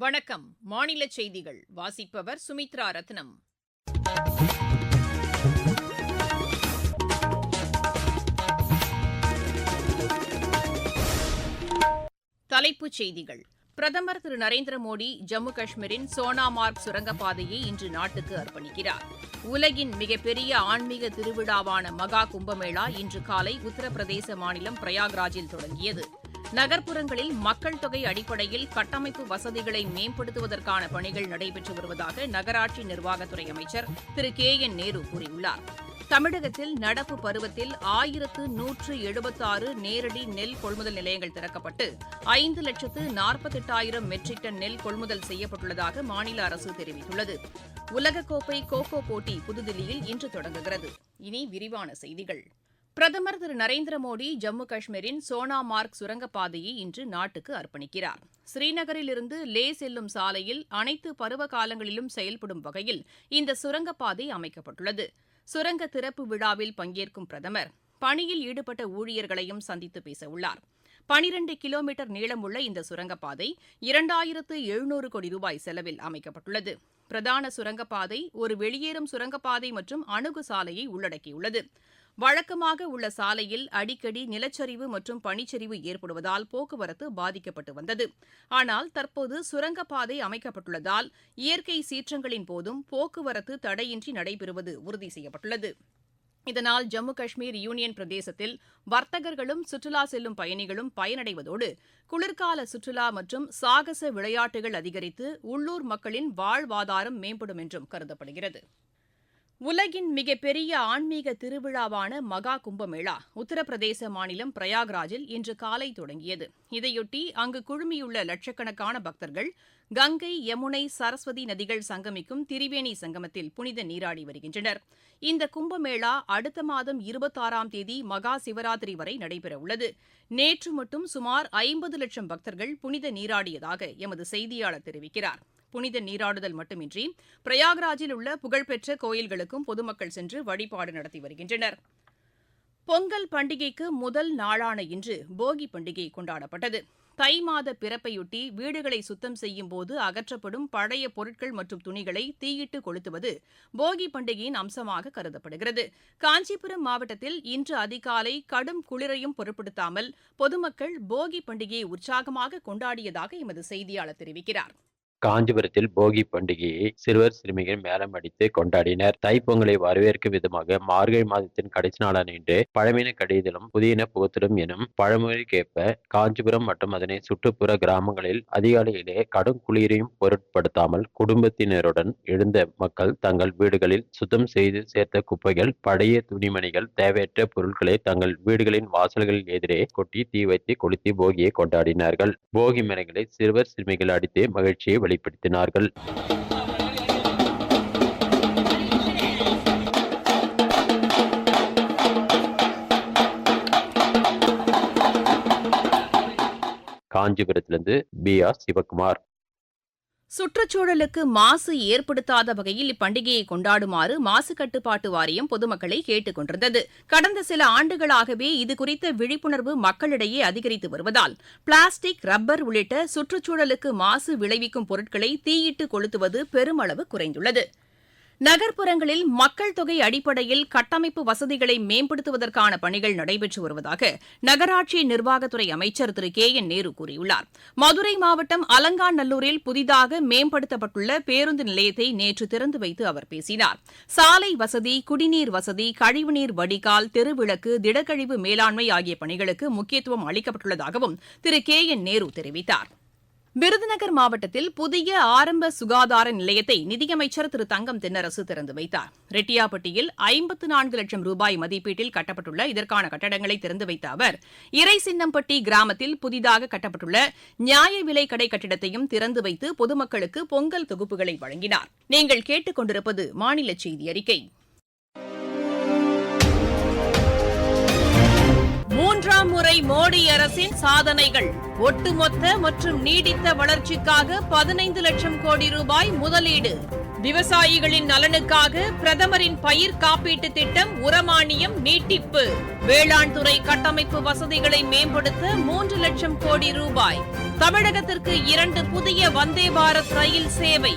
வணக்கம். மாநில செய்திகள். வாசிப்பவர் சுமித்ரா ரத்னம். தலைப்புச் செய்திகள். பிரதமர் திரு நரேந்திர மோடி ஜம்மு காஷ்மீரின் சோனாமார்க் சுரங்கப்பாதையை இன்று நாட்டுக்கு அர்ப்பணிக்கிறார். உலகின் மிகப்பெரிய ஆன்மீக திருவிழாவான மகா கும்பமேளா இன்று காலை உத்தரப்பிரதேச மாநிலம் பிரயாக்ராஜில் தொடங்கியது. நகர்ப்புறங்களில் மக்கள் தொகை அடிப்படையில் கட்டமைப்பு வசதிகளை மேம்படுத்துவதற்கான பணிகள் நடைபெற்று வருவதாக நகராட்சி நிர்வாகத்துறை அமைச்சர் திரு. கே. என். நேரு கூறியுள்ளார். தமிழகத்தில் நடப்பு பருவத்தில் ஆயிரத்து நூற்று எழுபத்தாறு நேரடி நெல் கொள்முதல் நிலையங்கள் திறக்கப்பட்டு ஐந்து லட்சத்து நாற்பத்தெட்டாயிரம் மெட்ரிக் டன் நெல் கொள்முதல் செய்யப்பட்டுள்ளதாக மாநில அரசு தெரிவித்துள்ளது. உலகக்கோப்பை கோகோ போட்டி புதுதில்லியில் இன்று தொடங்குகிறது. இனி விரிவான செய்திகள். பிரதமர் திரு நரேந்திர மோடி ஜம்மு காஷ்மீரின் சோனாமார்க் சுரங்கப்பாதையை இன்று நாட்டுக்கு அர்ப்பணிக்கிறார். ஸ்ரீநகரிலிருந்து லே செல்லும் சாலையில் அனைத்து பருவ காலங்களிலும் செயல்படும் வகையில் இந்த சுரங்கப்பாதை அமைக்கப்பட்டுள்ளது. சுரங்க திறப்பு விழாவில் பங்கேற்கும் பிரதமர் பணியில் ஈடுபட்ட ஊழியர்களையும் சந்தித்து பேசவுள்ளார். பனிரண்டு கிலோமீட்டர் நீளமுள்ள இந்த சுரங்கப்பாதை இரண்டாயிரத்து எழுநூறு கோடி ரூபாய் செலவில் அமைக்கப்பட்டுள்ளது. பிரதான சுரங்கப்பாதை ஒரு வெளியேறும் சுரங்கப்பாதை மற்றும் அணுகு சாலையை உள்ளடக்கியுள்ளது. வழக்கமாக உள்ள சாலையில் அடிக்கடி நிலச்சரிவு மற்றும் பனிச்சரிவு ஏற்படுவதால் போக்குவரத்து பாதிக்கப்பட்டு வந்தது. ஆனால் தற்போது சுரங்கப்பாதை அமைக்கப்பட்டுள்ளதால் இயற்கை சீற்றங்களின் போதும் போக்குவரத்து தடையின்றி நடைபெறுவது உறுதி செய்யப்பட்டுள்ளது. இதனால் ஜம்மு காஷ்மீர் யூனியன் பிரதேசத்தில் வர்த்தகர்களும் சுற்றுலா செல்லும் பயணிகளும் பயனடைவதோடு குளிர்கால சுற்றுலா மற்றும் சாகச விளையாட்டுகள் அதிகரித்து உள்ளூர் மக்களின் வாழ்வாதாரம் மேம்படும் என்றும் கருதப்படுகிறது. உலகின் மிகப்பெரிய ஆன்மீக திருவிழாவான மகா கும்பமேளா உத்தரப்பிரதேச மாநிலம் பிரயாக்ராஜில் இன்று காலை தொடங்கியது. இதையொட்டி அங்கு குழுமியுள்ள லட்சக்கணக்கான பக்தர்கள் கங்கை யமுனை சரஸ்வதி நதிகள் சங்கமிக்கும் திரிவேணி சங்கமத்தில் புனித நீராடி வருகின்றனர். இந்த கும்பமேளா அடுத்த மாதம் இருபத்தாறாம் தேதி மகா சிவராத்திரி வரை நடைபெறவுள்ளது நேற்று மட்டும் சுமார் ஐம்பது லட்சம் பக்தர்கள் புனித நீராடியதாக எமது செய்தியாளர் தெரிவிக்கிறார். புனித நீராடுதல் மட்டுமின்றி பிரயாக்ராஜில் உள்ள புகழ்பெற்ற கோயில்களுக்கும் பொதுமக்கள் சென்று வழிபாடு நடத்தி வருகின்றனர். பொங்கல் பண்டிகைக்கு முதல் நாளான இன்று போகி பண்டிகை கொண்டாடப்பட்டது. தை மாத பிறப்பையொட்டி வீடுகளை சுத்தம் செய்யும் போது அகற்றப்படும் பழைய பொருட்கள் மற்றும் துணிகளை தீயிட்டு கொளுத்துவது போகி பண்டிகையின் அம்சமாக கருதப்படுகிறது. காஞ்சிபுரம் மாவட்டத்தில் இன்று அதிகாலை கடும் குளிரையும் பொருட்படுத்தாமல் பொதுமக்கள் போகி பண்டிகையை உற்சாகமாக கொண்டாடியதாக எமது செய்தியாளர் தெரிவிக்கிறார். காஞ்சிபுரத்தில் போகி பண்டிகையை சிறுவர் சிறுமிகள் மேளம் அடித்து கொண்டாடினர். தைப்பொங்கலை வரவேற்கும் விதமாக மார்கழி மாதத்தின் கடைசி நாளான இன்று பழமையின கடிதலும் புதியன புகத்திலும் எனும் பழமொழிக்கேற்ப காஞ்சிபுரம் மற்றும் அதனை சுற்றுப்புற கிராமங்களில் அதிகாலையிலே கடும் குளிரையும் பொருட்படுத்தாமல் குடும்பத்தினருடன் எழுந்த மக்கள் தங்கள் வீடுகளில் சுத்தம் செய்து சேர்த்த குப்பைகள் பழைய துணிமணிகள் தேவையற்ற பொருட்களை தங்கள் வீடுகளின் வாசல்களில் எதிரே கொட்டி தீ வைத்து கொளுத்தி போகியை கொண்டாடினார்கள். போகி மரங்களை சிறுவர் சிறுமிகள் அடித்து மகிழ்ச்சியை வெளிப்படுத்தினார்கள். காஞ்சிபுரத்திலிருந்து பி ஆர் சிவகுமார் சுற்றுச்சூழலுக்கு மாசு ஏற்படுத்தாத வகையில் இப்பண்டிகையை கொண்டாடுமாறு மாசு கட்டுப்பாட்டு வாரியம் பொதுமக்களை கேட்டுக் கொண்டிருந்தது. கடந்த சில ஆண்டுகளாகவே இதுகுறித்த விழிப்புணர்வு மக்களிடையே அதிகரித்து வருவதால் பிளாஸ்டிக் ரப்பர் உள்ளிட்ட சுற்றுச்சூழலுக்கு மாசு விளைவிக்கும் பொருட்களை தீயிட்டு கொளுத்துவது பெருமளவு குறைந்துள்ளது. நகர்ப்புறங்களில் மக்கள் தொகை அடிப்படையில் கட்டமைப்பு வசதிகளை மேம்படுத்துவதற்கான பணிகள் நடைபெற்று வருவதாக நகராட்சி நிர்வாகத்துறை அமைச்சர் திரு கே என் நேரு கூறியுள்ளார். மதுரை மாவட்டம் அலங்காநல்லூரில் புதிதாக மேம்படுத்தப்பட்டுள்ள பேருந்து நிலையத்தை நேற்று திறந்து வைத்து அவர் பேசினார். சாலை வசதி குடிநீர் வசதி கழிவுநீர் வடிகால் தெருவிளக்கு திடக்கழிவு மேலாண்மை ஆகிய பணிகளுக்கு முக்கியத்துவம் அளிக்கப்பட்டுள்ளதாகவும் திரு கே என் நேரு தெரிவித்தார். விருதுநகர் மாவட்டத்தில் புதிய ஆரம்ப சுகாதார நிலையத்தை நிதியமைச்சர் திரு தங்கம் தென்னரசு திறந்து வைத்தார். ரெட்டியாப்பட்டியில் ஐம்பத்து நான்கு லட்சம் ரூபாய் மதிப்பீட்டில் கட்டப்பட்டுள்ள இதற்கான கட்டடங்களை திறந்து வைத்த அவர் இறைசின்னம்பட்டி கிராமத்தில் புதிதாக கட்டப்பட்டுள்ள நியாய விலை கடை கட்டிடத்தையும் திறந்து வைத்து பொதுமக்களுக்கு பொங்கல் தொகுப்புகளை வழங்கினார். நீங்கள் கேட்டுக் கொண்டிருப்பது மாநில செய்தி அறிக்கை. மூன்றாம் முறை மோடி அரசின் சாதனைகள். ஒட்டுமொத்த மற்றும் நீடித்த வளர்ச்சிக்காக பதினைந்து லட்சம் கோடி ரூபாய் முதலீடு. விவசாயிகளின் நலனுக்காக பிரதமரின் பயிர் காப்பீட்டு திட்டம் உரமானியம் நீட்டிப்பு. வேளாண் துறை கட்டமைப்பு வசதிகளை மேம்படுத்த மூன்று லட்சம் கோடி ரூபாய். தமிழகத்திற்கு இரண்டு புதிய வந்தே பாரத் ரயில் சேவை.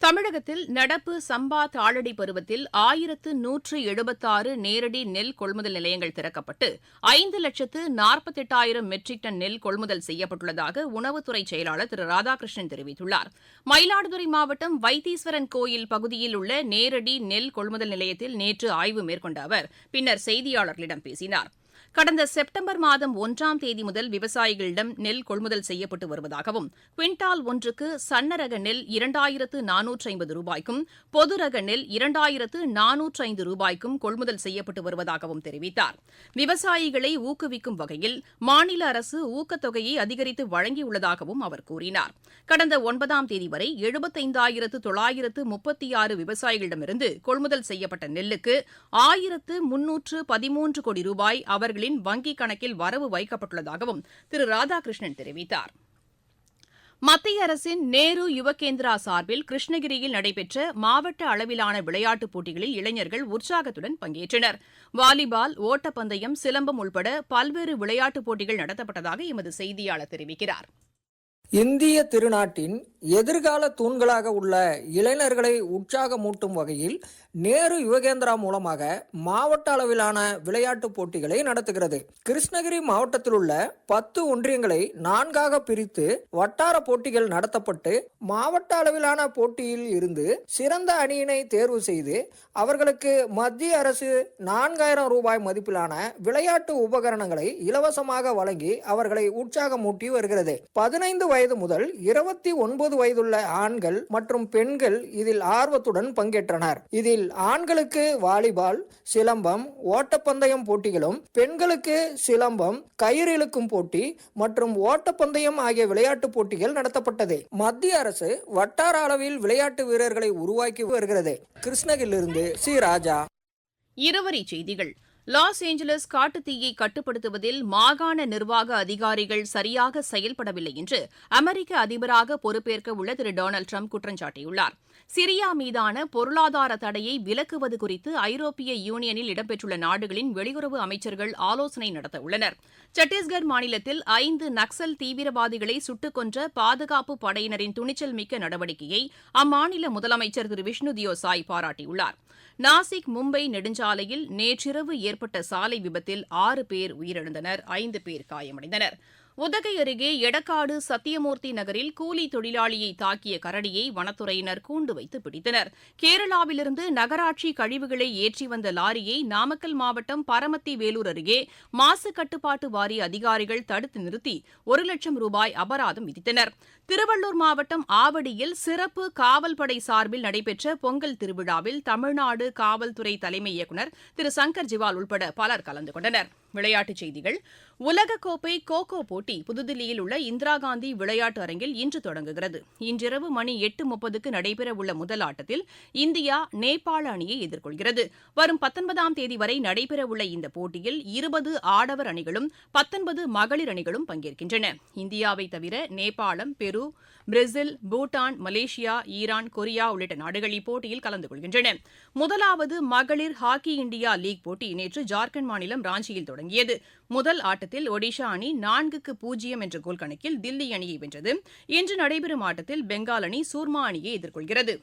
தமிழகத்தில் நடப்பு சம்பா தாளடி பருவத்தில் ஆயிரத்து நூற்று எழுபத்தாறு நேரடி நெல் கொள்முதல் நிலையங்கள் திறக்கப்பட்டு ஐந்து லட்சத்து நாற்பத்தெட்டாயிரம் மெட்ரிக் டன் நெல் கொள்முதல் செய்யப்பட்டுள்ளதாக உணவுத்துறை செயலாளர் திரு ராதாகிருஷ்ணன் தெரிவித்துள்ளார். மயிலாடுதுறை மாவட்டம் வைத்தீஸ்வரன் கோயில் பகுதியில் உள்ள நேரடி நெல் கொள்முதல் நிலையத்தில் நேற்று ஆய்வு மேற்கொண்ட அவர் பின்னர் செய்தியாளர்களிடம் பேசினார். கடந்த செப்டம்பர் மாதம் ஒன்றாம் தேதி முதல் விவசாயிகளிடம் நெல் கொள்முதல் செய்யப்பட்டு வருவதாகவும் குவிண்டால் ஒன்றுக்கு சன்னரக நெல் இரண்டாயிரத்து நானூற்று ஐம்பது ரூபாய்க்கும் பொது ரக நெல் இரண்டாயிரத்து நானூற்று ஐந்து ரூபாய்க்கும் கொள்முதல் செய்யப்பட்டு வருவதாகவும் தெரிவித்தார். விவசாயிகளை ஊக்குவிக்கும் வகையில் மாநில அரசு ஊக்கத்தொகையை அதிகரித்து வழங்கியுள்ளதாகவும் அவர் கூறினார். கடந்த ஒன்பதாம் தேதி வரை எழுபத்தைந்தாயிரத்து தொள்ளாயிரத்து முப்பத்தி ஆறு விவசாயிகளிடமிருந்து கொள்முதல் செய்யப்பட்ட நெல்லுக்கு ஆயிரத்து முன்னூற்று பதிமூன்று கோடி ரூபாய் அவர்கள் அவர்களின் வங்கிக் கணக்கில் வரவு வைக்கப்பட்டுள்ளதாகவும் திரு ராதாகிருஷ்ணன் தெரிவித்தார். மத்திய அரசின் நேரு யுவகேந்திரா சார்பில் கிருஷ்ணகிரியில் நடைபெற்ற மாவட்ட அளவிலான விளையாட்டுப் போட்டிகளில் இளைஞர்கள் உற்சாகத்துடன் பங்கேற்றனர். வாலிபால் ஓட்டப்பந்தயம் சிலம்பம் உள்பட பல்வேறு விளையாட்டுப் போட்டிகள் நடத்தப்பட்டதாக எமது செய்தியாளர் தெரிவிக்கிறார். இந்திய திருநாட்டின் எதிர்கால தூண்களாக உள்ள இளைஞர்களை உற்சாகமூட்டும் வகையில் நேரு யுவகேந்திரா மூலமாக மாவட்ட அளவிலான விளையாட்டுப் போட்டிகளை நடத்துகிறது. கிருஷ்ணகிரி மாவட்டத்தில் உள்ள பத்து ஒன்றியங்களை நான்காக பிரித்து வட்டார போட்டிகள் நடத்தப்பட்டு மாவட்ட அளவிலான போட்டியில் இருந்து சிறந்த அணியினை தேர்வு செய்து அவர்களுக்கு மத்திய அரசு நான்காயிரம் ரூபாய் மதிப்பிலான விளையாட்டு உபகரணங்களை இலவசமாக வழங்கி அவர்களை உற்சாகமூட்டி வருகிறது. பதினைந்து வயது முதல் இருபத்தி ஒன்பது வயதுள்ள ஆண்கள் மற்றும் பெண்கள் இதில் ஆர்வத்துடன் பங்கேற்றனர். இதில் ஆண்களுக்கு வாலிபால் சிலம்பம் ஓட்டப்பந்தயம் போட்டிகளும் பெண்களுக்கு சிலம்பம் கயிறு இழுக்கும் போட்டி மற்றும் ஓட்டப்பந்தயம் ஆகிய விளையாட்டு போட்டிகள் நடத்தப்பட்டது. மத்திய அரசு வட்டார அளவில் விளையாட்டு வீரர்களை உருவாக்கி வருகிறது. கிருஷ்ணகிரியிலிருந்து சி. ராஜா. இருவரி செய்திகள். லாஸ் ஏஞ்சலஸ் காட்டுத்தீயை கட்டுப்படுத்துவதில் மாகாண நிர்வாக அதிகாரிகள் சரியாக செயல்படவில்லை என்று அமெரிக்க அதிபராக பொறுப்பேற்க உள்ள திரு டொனால்டு ட்ரம்ப் குற்றம் சாட்டியுள்ளார். சிரியா மீதான பொருளாதார தடையை விலக்குவது குறித்து ஐரோப்பிய யூனியனில் இடம்பெற்றுள்ள நாடுகளின் வெளியுறவு அமைச்சர்கள் ஆலோசனை நடத்த உள்ளனர் சத்தீஸ்கர் மாநிலத்தில் ஐந்து நக்சல் தீவிரவாதிகளை சுட்டுக் கொன்ற பாதுகாப்பு படையினரின் துணிச்சல் மிக்க நடவடிக்கையை அம்மாநில முதலமைச்சர் திரு விஷ்ணு தியோ சாய் பாராட்டியுள்ளார். நாசிக் மும்பை நெடுஞ்சாலையில் நேற்றிரவு ஏற்பட்ட சாலை விபத்தில் ஆறு பேர் உயிரிழந்தனர் ஐந்து பேர் காயமடைந்தனர். உதகை அருகே எடக்காடு சத்தியமூர்த்தி நகரில் கூலி தொழிலாளியை தாக்கிய கரடியை வனத்துறையினர் கூண்டு வைத்து பிடித்தனர். கேரளாவிலிருந்து நகராட்சி கழிவுகளை ஏற்றி வந்த லாரியை நாமக்கல் மாவட்டம் பரமத்தி வேலூர் அருகே மாசு கட்டுப்பாட்டு வாரிய அதிகாரிகள் தடுத்து நிறுத்தி ஒரு லட்சம் ரூபாய் அபராதம் விதித்தனர். திருவள்ளூர் மாவட்டம் ஆவடியில் சிறப்பு காவல்படை சார்பில் நடைபெற்ற பொங்கல் திருவிழாவில் தமிழ்நாடு காவல்துறை தலைமை இயக்குநர் திரு. சங்கர் ஜிவால் உள்பட பலர் கலந்து கொண்டனர். விளையாட்டுச் செய்திகள். உலகக்கோப்பை கோகோ போட்டி புதுதில்லியில் உள்ள இந்திரா காந்தி விளையாட்டு அரங்கில் இன்று தொடங்குகிறது. இன்றிரவு மணி எட்டு முப்பதுக்கு நடைபெறவுள்ள முதல் ஆட்டத்தில் இந்தியா நேபாள அணியை எதிர்கொள்கிறது. வரும் பத்தொன்பதாம் தேதி வரை நடைபெறவுள்ள இந்த போட்டியில் இருபது ஆடவர் அணிகளும் பத்தொன்பது மகளிர் அணிகளும் பங்கேற்கின்றன. இந்தியாவை தவிர நேபாளம் Peru Brazil Bhutan Malaysia Iran Korea உள்ளிட்ட நாடுகள் இப்போட்டியில் கலந்து கொள்கின்றன. முதலாவது மகளிர் ஹாக்கி இந்தியா லீக் போட்டி நேற்று ஜார்க்கண்ட் மாநிலம் ராஞ்சியில் தொடங்கியது. முதல் ஆட்டத்தில் ஒடிஷா அணி நான்குக்கு பூஜ்ஜியம் என்ற கோல் கணக்கில் தில்லி அணியை வென்றது. இன்று நடைபெறும் ஆட்டத்தில் பெங்கால் அணி சூர்மா அணியை எதிர்கொள்கிறது.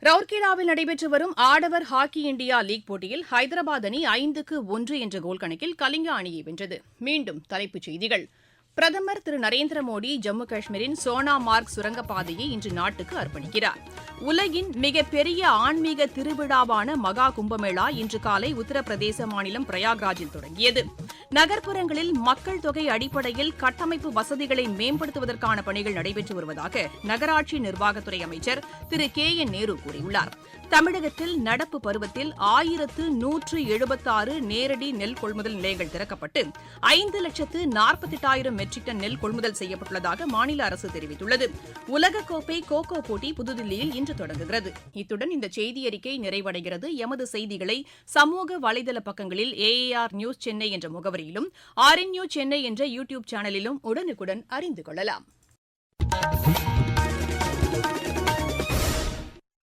ரவுர்கேலாவில் நடைபெற்று வரும் ஆடவர் ஹாக்கி இந்தியா லீக் போட்டியில் ஹைதராபாத் அணி ஐந்துக்கு ஒன்று என்ற கோல் கணக்கில் கலிங்கா அணியை வென்றது. மீண்டும் தலைப்புச் செய்திகள். பிரதமர் திரு நரேந்திர மோடி ஜம்மு காஷ்மீரின் சோனாமார்க் சுரங்கப்பாதையை இன்று நாட்டுக்கு அர்ப்பணிக்கிறார். உலகின் மிகப்பெரிய ஆன்மீக திருவிழாவான மகா கும்பமேளா இன்று காலை உத்தரப்பிரதேச மாநிலம் பிரயாக்ராஜில் தொடங்கியது. நகர்ப்புறங்களில் மக்கள் தொகை அடிப்படையில் கட்டமைப்பு வசதிகளை மேம்படுத்துவதற்கான பணிகள் நடைபெற்று வருவதாக நகராட்சி நிர்வாகத்துறை அமைச்சர் திரு கே என் நேரு கூறியுள்ளார். தமிழகத்தில் நடப்பு பருவத்தில் ஆயிரத்து நூற்று எழுபத்தாறு நேரடி நெல் கொள்முதல் நிலையங்கள் திறக்கப்பட்டு ஐந்து லட்சத்து நாற்பத்தெட்டாயிரம் மெட்ரிக் டன் நெல் கொள்முதல் செய்யப்பட்டுள்ளதாக மாநில அரசு தெரிவித்துள்ளது. உலகக்கோப்பை கோகோ போட்டி புதுதில்லியில் இன்று தொடங்குகிறது. இத்துடன் இந்த செய்தியறிக்கை நிறைவடைகிறது. எமது செய்திகளை சமூக வலைதள பக்கங்களில் ஏஏஆர் நியூஸ் சென்னை என்ற முகவரியிலும் ஆர்என்யூ சென்னை என்ற யூ டியூப் சேனலிலும் உடனுக்குடன் அறிந்து கொள்ளலாம்.